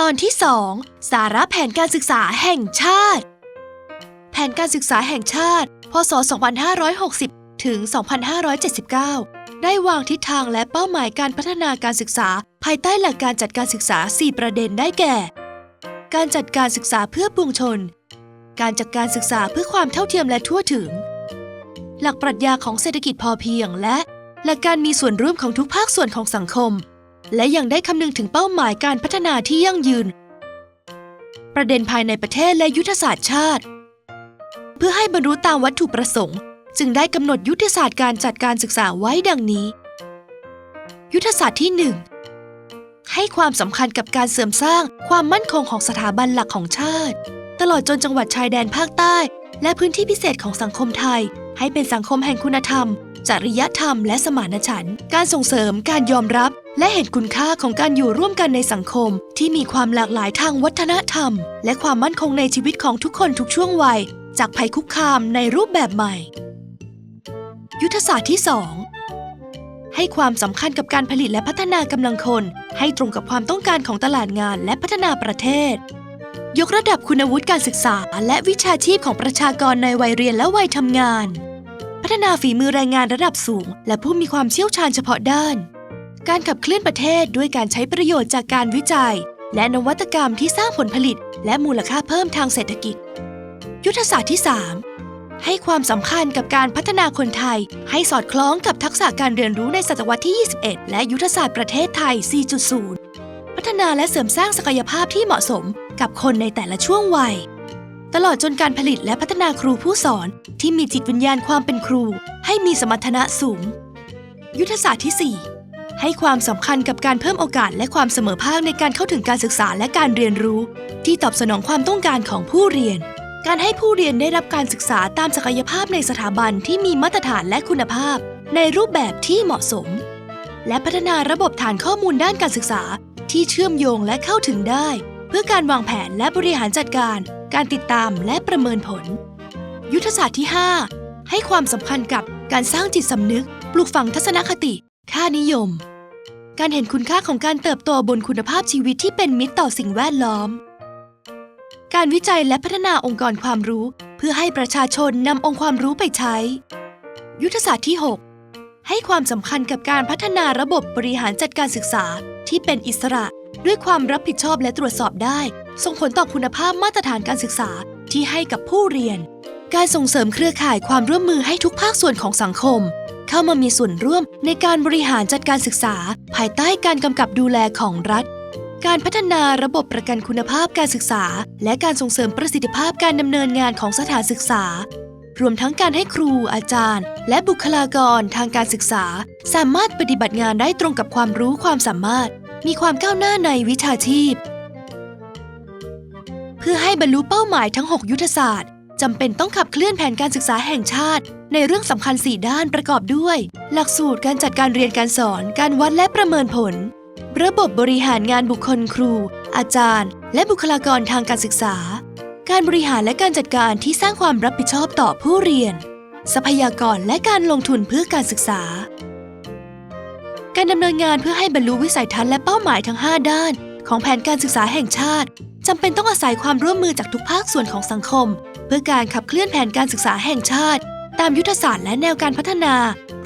ตอนที่ 2 สาระแผนการศึกษาแห่งชาติ แผนการศึกษาแห่งชาติ พศ 2560 ถึง 2579 ได้วางทิศทางและเป้าหมายการพัฒนาการศึกษา ภายใต้หลักการจัดการศึกษา 4 ประเด็นได้แก่ การจัดการศึกษาเพื่อปวงชน การจัดการศึกษาเพื่อความเท่าเทียมและทั่วถึง หลักปรัชญาของเศรษฐกิจพอเพียงและ หลักการมีส่วนร่วมของทุกภาคส่วนของสังคม และยังได้คำนึงถึงเป้าหมายการพัฒนาที่ยั่งยืน ประเด็นภายในประเทศและยุทธศาสตร์ชาติ เพื่อให้บรรลุตามวัตถุประสงค์ จึงได้กำหนดยุทธศาสตร์การจัดการศึกษาไว้ดังนี้ ยุทธศาสตร์ที่ 1 ให้ความสำคัญกับการเสริมสร้างความมั่นคงของสถาบันหลักของชาติ ตลอดจนจังหวัดชายแดนภาคใต้ และพื้นที่พิเศษของสังคมไทย ให้เป็นสังคมแห่งคุณธรรม จริยธรรมและสมานฉันท์การส่งเสริมการยอมรับ และเห็นคุณค่าของการอยู่ร่วมกันในสังคม ที่มีความหลากหลายทางวัฒนธรรม และความมั่นคงในชีวิตของทุกคนทุกช่วงวัย จากภัยคุกคามในรูปแบบใหม่ ยุทธศาสตร์ที่ 2 ให้ความสำคัญกับการผลิตและพัฒนากำลังคน ให้ตรงกับความต้องการของตลาดงานและพัฒนาประเทศยกระดับคุณวุฒิการศึกษา และวิชาชีพของประชากรในวัยเรียนและวัยทำงาน พัฒนาฝีมือแรงงานระดับสูง และผู้มีความเชี่ยวชาญเฉพาะด้าน การขับเคลื่อนประเทศด้วยการใช้ประโยชน์จากการวิจัย และนวัตกรรมที่สร้างผลผลิต และมูลค่าเพิ่มทางเศรษฐกิจ ยุทธศาสตร์ที่ 3 ให้ความสำคัญกับการพัฒนาคนไทย ให้สอดคล้องกับทักษะการเรียนรู้ในศตวรรษที่ 21 และยุทธศาสตร์ประเทศไทย 4.0 พัฒนาและเสริมสร้างศักยภาพที่เหมาะสมกับคนในแต่ละช่วงวัย ตลอดจนการผลิตและพัฒนาครูผู้สอนที่มีจิตวิญญาณความเป็นครู ให้มีสมรรถนะสูง ยุทธศาสตร์ที่ 4 ให้ความสำคัญกับการเพิ่มโอกาสและความเสมอภาคในการเข้าถึงการศึกษาและการเรียนรู้ ที่ตอบสนองความต้องการของผู้เรียน การให้ผู้เรียนได้รับการศึกษาตามศักยภาพในสถาบันที่มีมาตรฐานและคุณภาพ ในรูปแบบที่เหมาะสม และพัฒนาระบบฐานข้อมูลด้านการศึกษา ที่เชื่อมโยงและเข้าถึงได้ เพื่อการวางแผนและบริหารจัดการ การติดตามและประเมินผล ยุทธศาสตร์ที่ 5 ให้ความสำคัญกับการสร้างจิตสำนึก ปลูกฝังทัศนคติ ค่านิยม การเห็นคุณค่าของการเติบโตบนคุณภาพชีวิตที่เป็นมิตรต่อสิ่งแวดล้อม การวิจัยและพัฒนาองค์กรความรู้ เพื่อให้ประชาชนนำองค์ความรู้ไปใช้ ยุทธศาสตร์ที่ 6 ให้ความสำคัญกับการพัฒนาระบบบริหารจัดการศึกษาที่เป็นอิสระ ด้วยความรับผิดชอบและตรวจสอบได้ ส่งผลต่อคุณภาพมาตรฐานการศึกษาที่ให้กับผู้เรียน การส่งเสริมเครือข่ายความร่วมมือให้ทุกภาคส่วนของสังคม เข้ามามีส่วนร่วมในการบริหารจัดการศึกษา ภายใต้การกำกับดูแลของรัฐ การพัฒนาระบบประกันคุณภาพการศึกษา และการส่งเสริมประสิทธิภาพการดำเนินงานของสถานศึกษา รวมทั้งการให้ครูอาจารย์ และบุคลากรทางการศึกษา สามารถปฏิบัติงานได้ตรงกับความรู้ความสามารถ มีความก้าวหน้าในวิชาชีพ เพื่อให้บรรลุเป้าหมายทั้ง 6 ยุทธศาสตร์จำเป็นต้องขับเคลื่อนแผนการศึกษาแห่งชาติ ในเรื่องสำคัญ 4 ด้านประกอบด้วย หลักสูตรการจัดการเรียนการสอน การวัดและประเมินผล ระบบบริหารงานบุคคลครู อาจารย์ และบุคลากรทางการศึกษา การบริหารและการจัดการที่สร้างความรับผิดชอบต่อผู้เรียน ทรัพยากรและการลงทุนเพื่อการศึกษา การดำเนินงานเพื่อให้บรรลุวิสัยทัศน์และเป้าหมายทั้ง 5 ด้าน ของแผนการศึกษาแห่งชาติจำเป็นต้องอาศัยความร่วมมือจากทุกภาคส่วนของสังคม เพื่อการขับเคลื่อนแผนการศึกษาแห่งชาติ ตามยุทธศาสตร์และแนวการพัฒนา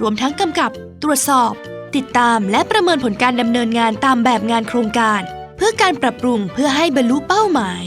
รวมทั้งกำกับ ตรวจสอบ ติดตามและประเมินผลการดำเนินงานตามแบบงานโครงการ เพื่อการปรับปรุงเพื่อให้บรรลุเป้าหมาย